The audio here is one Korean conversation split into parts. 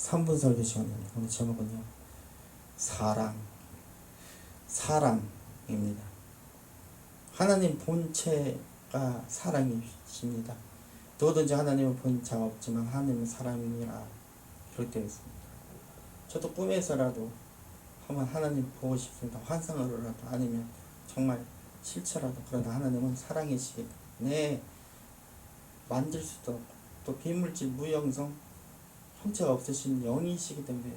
3분 설교 시간에 오늘 제목은요. 사랑. 사랑입니다. 하나님 본체가 사랑이십니다. 누구든지 하나님은 본체가 없지만 하나님은 사랑이라 기록되어 있습니다. 저도 꿈에서라도 한번 하나님 보고 싶습니다. 환상으로라도 아니면 정말 실체라도 그러나 하나님은 사랑이시기 때문에 만질 수도 없고 또 비물질 무형성 형체가 없으신 영이시기 때문에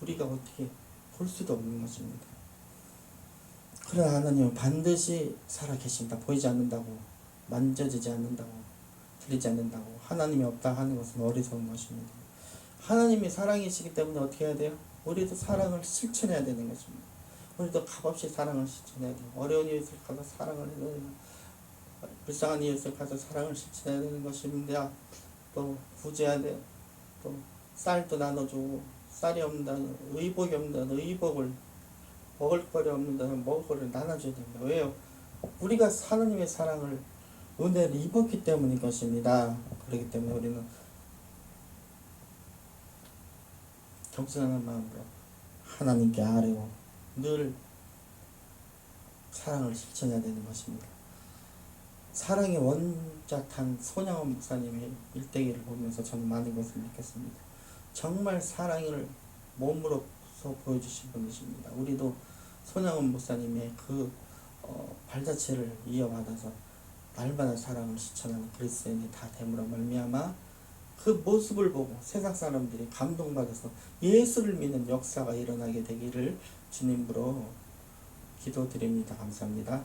우리가 어떻게 볼 수도 없는 것입니다. 그러나 하나님은 반드시 살아계신다. 보이지 않는다고 만져지지 않는다고 들리지 않는다고 하나님이 없다 하는 것은 어리석은 것입니다. 하나님이 사랑이시기 때문에 어떻게 해야 돼요? 우리도 사랑을 실천해야 되는 것입니다. 우리도 값없이 사랑을 실천해야 돼요. 어려운 이웃을 가서 사랑을 해야 돼요. 불쌍한 이웃을 가서 사랑을 실천해야 되는 것입니다. 또 구제해야 돼요. 또 쌀도 나눠주고 쌀이 없는다는 의복이 없는다는 의복을 먹을 거리 없는다는 먹을 거리를 나눠줘야 됩니다. 왜요? 우리가 하나님의 사랑을 은혜를 입었기 때문인 것입니다. 그렇기 때문에 우리는 겸손한 마음으로 하나님께 아뢰고 늘 사랑을 실천해야 되는 것입니다. 사랑의 원작한 손양원 목사님의 일대기를 보면서 저는 많은 것을 느꼈습니다. 정말 사랑을 몸으로서 보여주신 분이십니다. 우리도 손양원 목사님의 그 어, 발자취를 이어받아서 날마다 사랑을 실천하는 그리스도인이 다 됨으로 말미암아 그 모습을 보고 세상 사람들이 감동받아서 예수를 믿는 역사가 일어나게 되기를 주님으로 기도드립니다. 감사합니다.